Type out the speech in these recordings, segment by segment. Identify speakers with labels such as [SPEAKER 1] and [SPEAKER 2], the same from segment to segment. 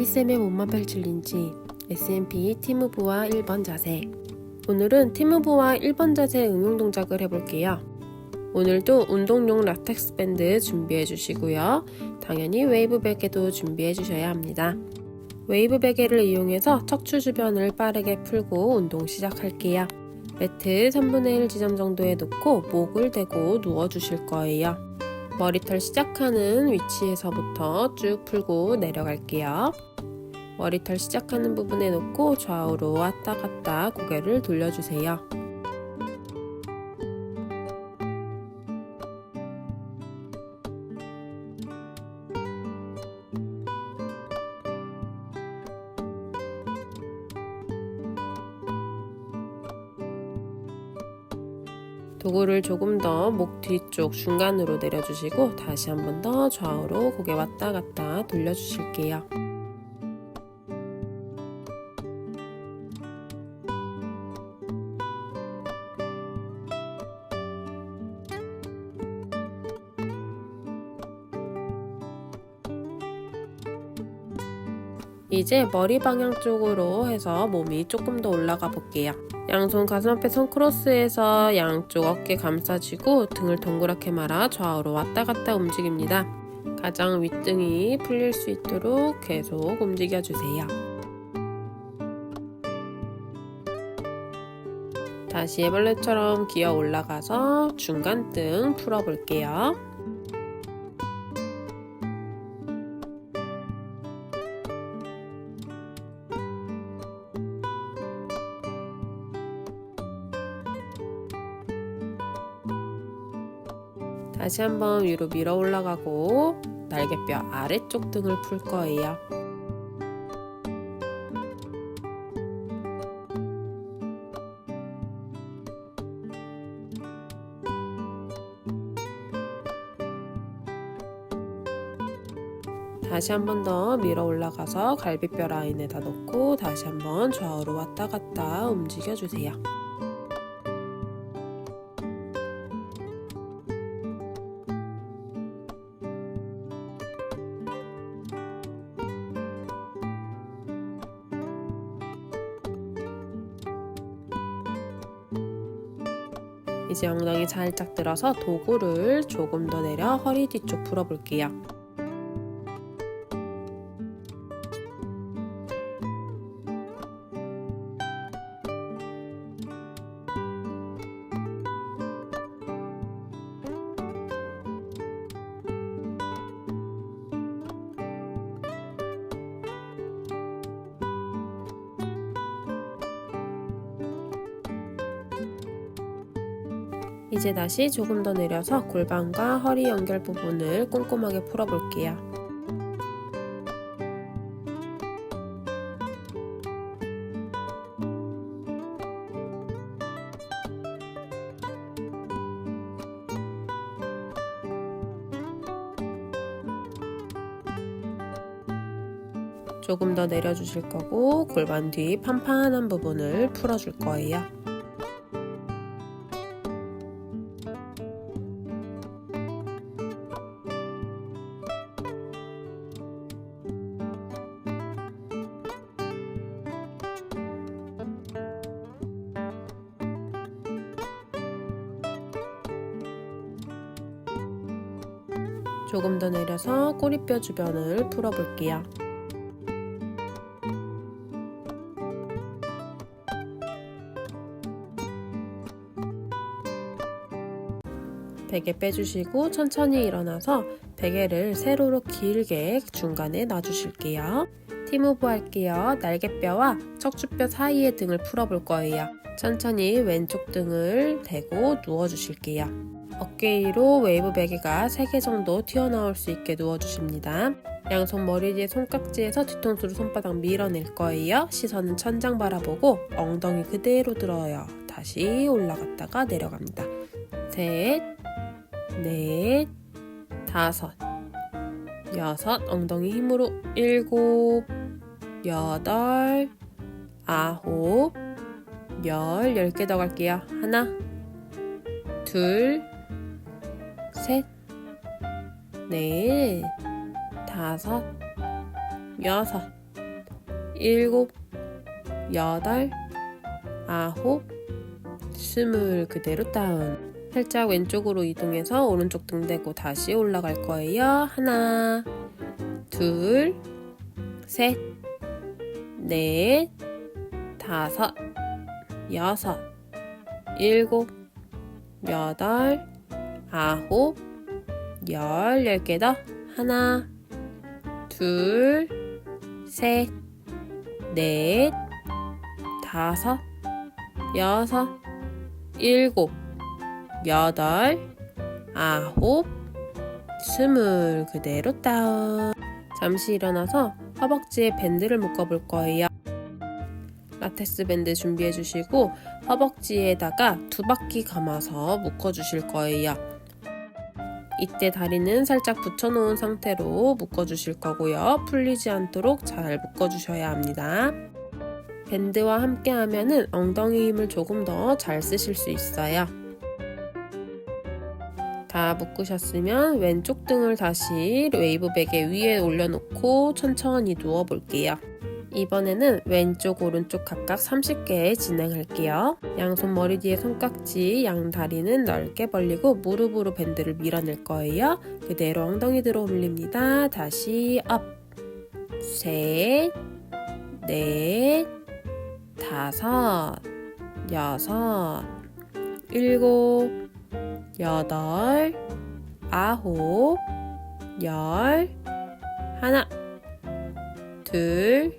[SPEAKER 1] 피쌤의 몸만 펼칠린지 SMP 팀무브와 1번 자세 오늘은 팀무브와 1번 자세 응용 동작을 해볼게요. 오늘도 운동용 라텍스 밴드 준비해 주시고요. 당연히 웨이브 베개도 준비해 주셔야 합니다. 웨이브 베개를 이용해서 척추 주변을 빠르게 풀고 운동 시작할게요. 매트 3분의 1 지점 정도에 놓고 목을 대고 누워 주실 거예요. 머리털 시작하는 위치에서부터 쭉 풀고 내려갈게요. 머리털 시작하는 부분에 놓고 좌우로 왔다 갔다 고개를 돌려주세요. 도구를 조금 더 목 뒤쪽 중간으로 내려주시고 다시 한 번 더 좌우로 고개 왔다 갔다 돌려주실게요. 이제 머리 방향 쪽으로 해서 몸이 조금 더 올라가 볼게요. 양손 가슴 앞에 손 크로스해서 양쪽 어깨 감싸쥐고 등을 동그랗게 말아 좌우로 왔다 갔다 움직입니다. 가장 윗등이 풀릴 수 있도록 계속 움직여주세요. 다시 애벌레처럼 기어 올라가서 중간 등 풀어볼게요. 다시 한번 위로 밀어 올라가고 날개뼈 아래쪽 등을 풀 거예요. 다시 한 번 더 밀어 올라가서 갈비뼈 라인에다 놓고 다시 한번 좌우로 왔다 갔다 움직여 주세요. 이제 엉덩이 살짝 들어서 도구를 조금 더 내려 허리 뒤쪽 풀어볼게요. 이제 다시 조금 더 내려서 골반과 허리 연결 부분을 꼼꼼하게 풀어볼게요. 조금 더 내려주실 거고 골반 뒤 판판한 부분을 풀어줄 거예요. 조금 더 내려서 꼬리뼈 주변을 풀어볼게요. 베개 빼주시고 천천히 일어나서 베개를 세로로 길게 중간에 놔주실게요. 팀오브 할게요. 날개뼈와 척추뼈 사이의 등을 풀어볼 거예요. 천천히 왼쪽 등을 대고 누워주실게요. 어깨 위로 웨이브 베개가 3개 정도 튀어나올 수 있게 누워주십니다. 양손 머리 뒤에 손깍지에서 뒤통수로 손바닥 밀어낼 거예요. 시선은 천장 바라보고 엉덩이 그대로 들어요. 다시 올라갔다가 내려갑니다. 셋, 넷, 다섯, 여섯, 엉덩이 힘으로 일곱, 여덟, 아홉, 열, 열 개 더 갈게요. 하나, 둘, 셋, 넷, 다섯, 여섯, 일곱, 여덟, 아홉, 스물 그대로 다운. 살짝 왼쪽으로 이동해서 오른쪽 등 대고 다시 올라갈 거예요. 하나, 둘, 셋, 넷, 다섯, 여섯, 일곱, 여덟, 아홉, 열, 열 개 더. 하나, 둘, 셋, 넷, 다섯, 여섯, 일곱, 여덟, 아홉, 스물 그대로 다운. 잠시 일어나서 허벅지에 밴드를 묶어볼 거예요. 라텍스 밴드 준비해 주시고 허벅지에다가 두 바퀴 감아서 묶어 주실 거예요. 이때 다리는 살짝 붙여놓은 상태로 묶어 주실 거고요. 풀리지 않도록 잘 묶어 주셔야 합니다. 밴드와 함께 하면은 엉덩이 힘을 조금 더 잘 쓰실 수 있어요. 다 묶으셨으면 왼쪽 등을 다시 웨이브 베개 위에 올려놓고 천천히 누워 볼게요. 이번에는 왼쪽 오른쪽 각각 30개 진행할게요. 양손 머리 뒤에 손깍지, 양 다리는 넓게 벌리고 무릎으로 밴드를 밀어낼 거예요. 그대로 엉덩이 들어 올립니다. 다시 업. 셋, 넷, 다섯, 여섯, 일곱, 여덟, 아홉, 열, 하나, 둘,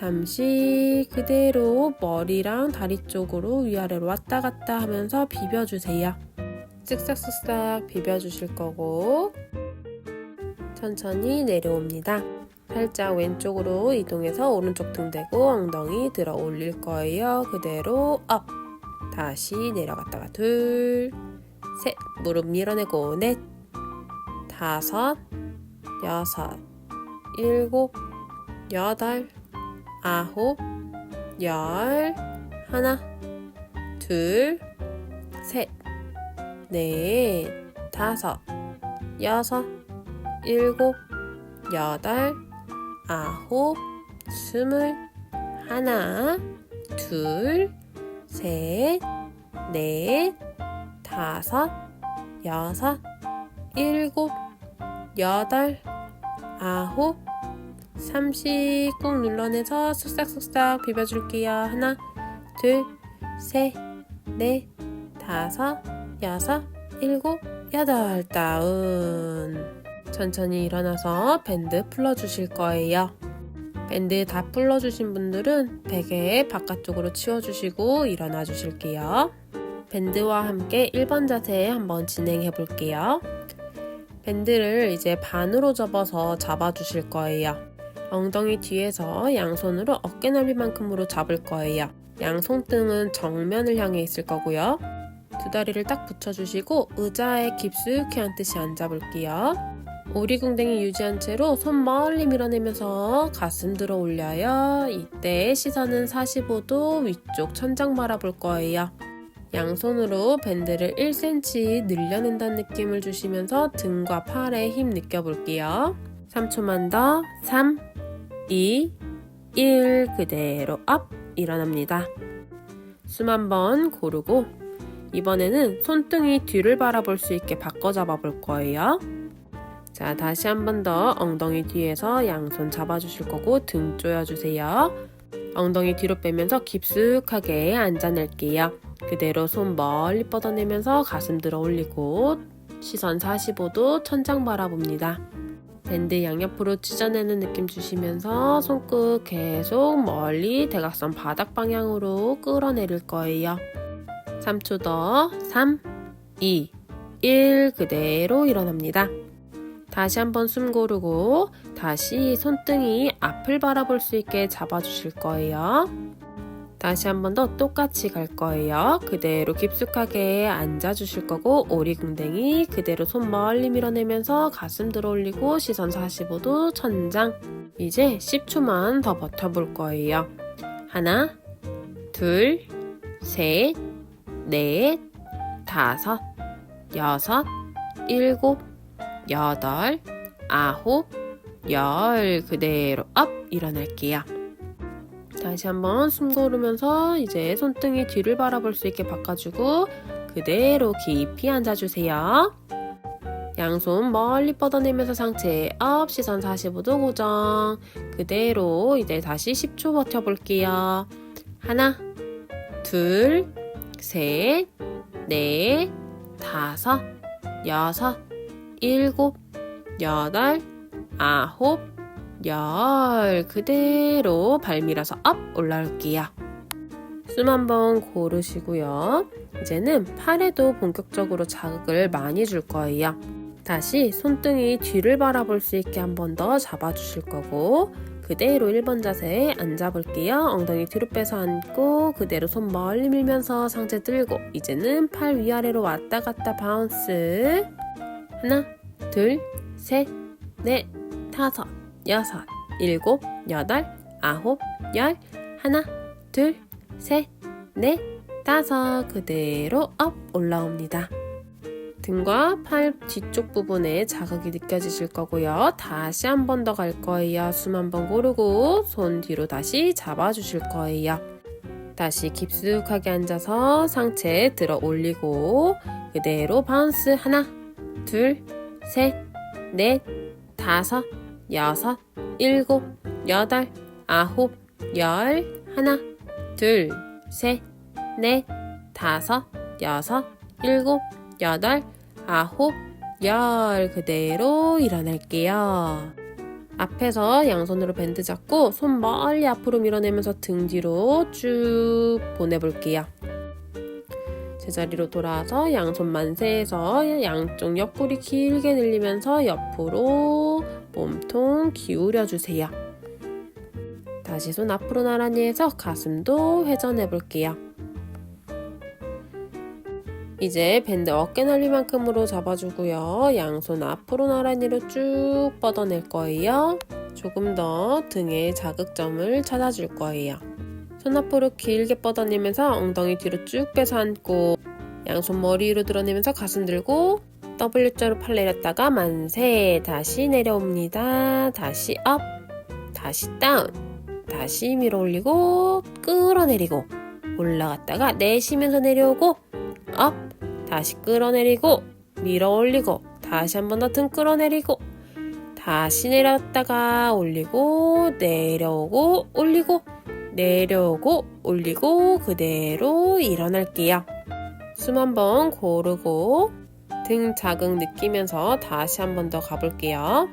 [SPEAKER 1] 잠시 그대로 머리랑 다리 쪽으로 위아래로 왔다 갔다 하면서 비벼주세요. 쓱싹쓱싹 비벼주실 거고 천천히 내려옵니다. 살짝 왼쪽으로 이동해서 오른쪽 등 대고 엉덩이 들어 올릴 거예요. 그대로 업 다시 내려갔다가 둘 셋, 무릎 밀어내고 넷, 다섯, 여섯, 일곱, 여덟, 아홉, 열, 하나, 둘, 셋, 넷, 다섯, 여섯, 일곱, 여덟, 아홉, 스물, 하나, 둘, 셋, 넷, 다섯, 여섯, 일곱, 여덟, 아홉, 삼십 꾹 눌러내서 쓱싹쓱싹 비벼줄게요. 하나, 둘, 셋, 넷, 다섯, 여섯, 일곱, 여덟, 다운. 천천히 일어나서 밴드 풀어주실 거예요. 밴드 다 풀어주신 분들은 베개 바깥쪽으로 치워주시고 일어나 주실게요. 밴드와 함께 1번 자세 한번 진행해 볼게요. 밴드를 이제 반으로 접어서 잡아 주실 거예요. 엉덩이 뒤에서 양손으로 어깨 넓이만큼으로 잡을 거예요. 양 손등은 정면을 향해 있을 거고요. 두 다리를 딱 붙여주시고 의자에 깊숙이 앉듯이 앉아볼게요. 오리궁뎅이 유지한 채로 손 멀리 밀어내면서 가슴 들어 올려요. 이때 시선은 45도 위쪽 천장 바라볼 거예요. 양손으로 밴드를 1cm 늘려낸다는 느낌을 주시면서 등과 팔에 힘 느껴볼게요. 3초만 더. 3, 2, 1 그대로 업 일어납니다. 숨 한 번 고르고 이번에는 손등이 뒤를 바라볼 수 있게 바꿔 잡아 볼 거예요. 자, 다시 한 번 더 엉덩이 뒤에서 양손 잡아주실 거고 등 조여주세요. 엉덩이 뒤로 빼면서 깊숙하게 앉아낼게요. 그대로 손 멀리 뻗어내면서 가슴 들어 올리고 시선 45도 천장 바라봅니다. 밴드 양옆으로 찢어내는 느낌 주시면서 손끝 계속 멀리 대각선 바닥 방향으로 끌어내릴 거예요. 3초 더 3, 2, 1 그대로 일어납니다. 다시 한번 숨 고르고 다시 손등이 앞을 바라볼 수 있게 잡아주실 거예요. 다시 한 번 더 똑같이 갈 거예요. 그대로 깊숙하게 앉아 주실 거고 오리궁뎅이 그대로 손 멀리 밀어내면서 가슴 들어 올리고 시선 45도 천장. 이제 10초만 더 버텨볼 거예요. 하나, 둘, 셋, 넷, 다섯, 여섯, 일곱, 여덟, 아홉, 열 그대로 업 일어날게요. 다시 한번 숨 고르면서 이제 손등이 뒤를 바라볼 수 있게 바꿔주고 그대로 깊이 앉아주세요. 양손 멀리 뻗어내면서 상체 업 시선 45도 고정 그대로 이제 다시 10초 버텨볼게요. 하나 둘 셋, 넷, 다섯, 여섯, 일곱, 여덟, 아홉, 열 그대로 발 밀어서 업 올라올게요. 숨 한번 고르시고요. 이제는 팔에도 본격적으로 자극을 많이 줄 거예요. 다시 손등이 뒤를 바라볼 수 있게 한 번 더 잡아주실 거고 그대로 1번 자세에 앉아볼게요. 엉덩이 뒤로 빼서 앉고 그대로 손 멀리 밀면서 상체 들고 이제는 팔 위아래로 왔다 갔다 바운스 하나 둘 셋 넷 다섯 여섯 일곱 여덟 아홉 열 하나 둘 셋넷 다섯 그대로 업 올라옵니다. 등과 팔 뒤쪽 부분에 자극이 느껴지실 거고요. 다시 한 번 더 갈 거예요. 숨 한 번 고르고 손 뒤로 다시 잡아주실 거예요. 다시 깊숙하게 앉아서 상체 들어 올리고 그대로 바운스 하나, 둘, 셋, 넷, 다섯, 여섯, 일곱, 여덟, 아홉, 열 하나, 둘, 셋, 넷, 다섯, 여섯, 일곱, 여덟, 아홉, 열 그대로 일어날게요. 앞에서 양손으로 밴드 잡고 손 멀리 앞으로 밀어내면서 등 뒤로 쭉 보내볼게요. 제자리로 돌아와서 양손 만세해서 양쪽 옆구리 길게 늘리면서 옆으로 몸통 기울여 주세요. 다시 손 앞으로 나란히 해서 가슴도 회전해 볼게요. 이제 밴드 어깨 넓이만큼으로 잡아주고요. 양손 앞으로 나란히로 쭉 뻗어낼 거예요. 조금 더 등의 자극점을 찾아줄 거예요. 손 앞으로 길게 뻗어내면서 엉덩이 뒤로 쭉 빼서 앉고 양손 머리 위로 드러내면서 가슴 들고 W자로 팔 내렸다가 만세 다시 내려옵니다. 다시 업 다시 다운 다시 밀어 올리고 끌어내리고 올라갔다가 내쉬면서 내려오고 업 다시 끌어내리고 밀어 올리고 다시 한 번 더 등 끌어내리고 다시 내렸다가 올리고 내려오고 올리고 내려오고 올리고 그대로 일어날게요. 숨 한 번 고르고 등 자극 느끼면서 다시 한 번 더 가볼게요.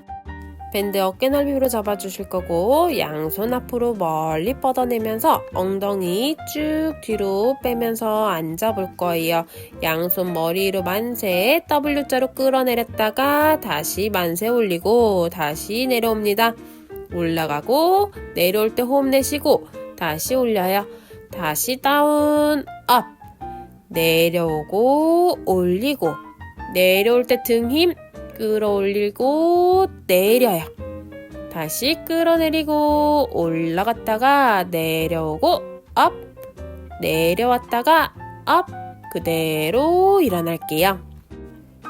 [SPEAKER 1] 밴드 어깨 넓이로 잡아주실 거고 양손 앞으로 멀리 뻗어내면서 엉덩이 쭉 뒤로 빼면서 앉아볼 거예요. 양손 머리 위로 만세 W자로 끌어내렸다가 다시 만세 올리고 다시 내려옵니다. 올라가고 내려올 때 호흡 내쉬고 다시 올려요. 다시 다운 업 내려오고 올리고 내려올 때 등 힘 끌어올리고 내려요. 다시 끌어내리고 올라갔다가 내려오고 업 내려왔다가 업 그대로 일어날게요.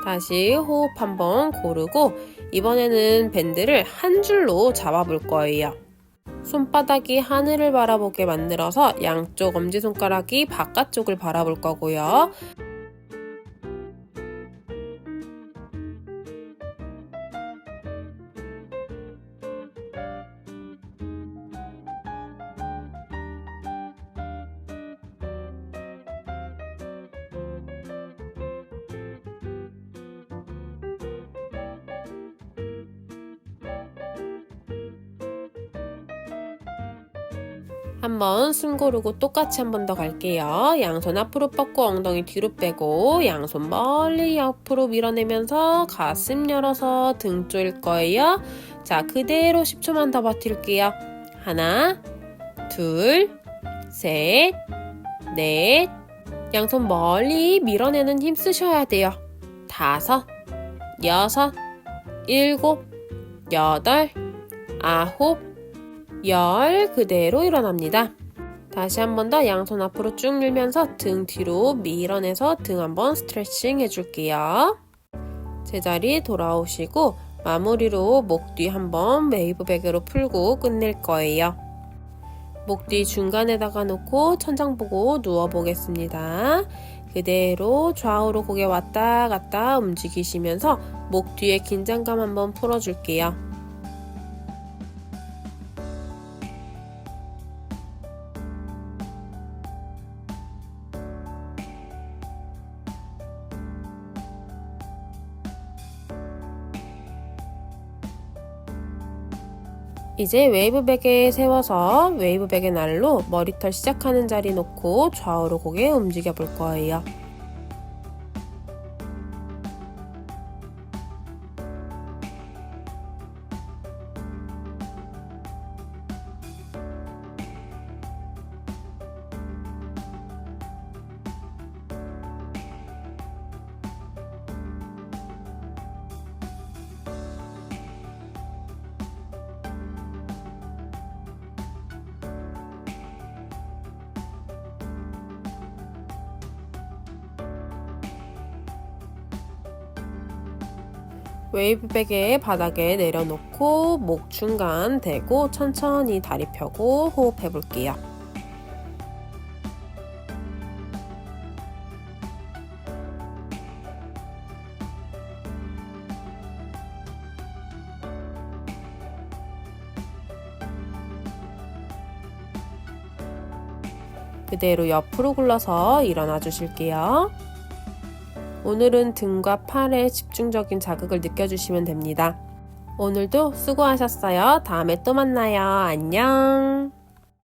[SPEAKER 1] 다시 호흡 한번 고르고 이번에는 밴드를 한 줄로 잡아볼 거예요. 손바닥이 하늘을 바라보게 만들어서 양쪽 엄지손가락이 바깥쪽을 바라볼 거고요. 한번 숨 고르고 똑같이 한 번 더 갈게요. 양손 앞으로 뻗고 엉덩이 뒤로 빼고 양손 멀리 옆으로 밀어내면서 가슴 열어서 등 조일 거예요. 자, 그대로 10초만 더 버틸게요. 하나, 둘, 셋, 넷. 양손 멀리 밀어내는 힘 쓰셔야 돼요. 다섯, 여섯, 일곱, 여덟, 아홉, 열 그대로 일어납니다. 다시 한 번 더 양손 앞으로 쭉 밀면서 등 뒤로 밀어내서 등 한번 스트레칭 해줄게요. 제자리 돌아오시고 마무리로 목 뒤 한번 웨이브 베개로 풀고 끝낼 거예요. 목 뒤 중간에다가 놓고 천장 보고 누워 보겠습니다. 그대로 좌우로 고개 왔다 갔다 움직이시면서 목 뒤에 긴장감 한번 풀어줄게요. 이제 웨이브 베개 세워서 웨이브 베개 날로 머리털 시작하는 자리 놓고 좌우로 고개 움직여 볼 거예요. 웨이브 베개 바닥에 내려놓고 목 중간 대고 천천히 다리 펴고 호흡해 볼게요. 그대로 옆으로 굴러서 일어나 주실게요. 오늘은 등과 팔에 집중적인 자극을 느껴주시면 됩니다. 오늘도 수고하셨어요. 다음에 또 만나요. 안녕.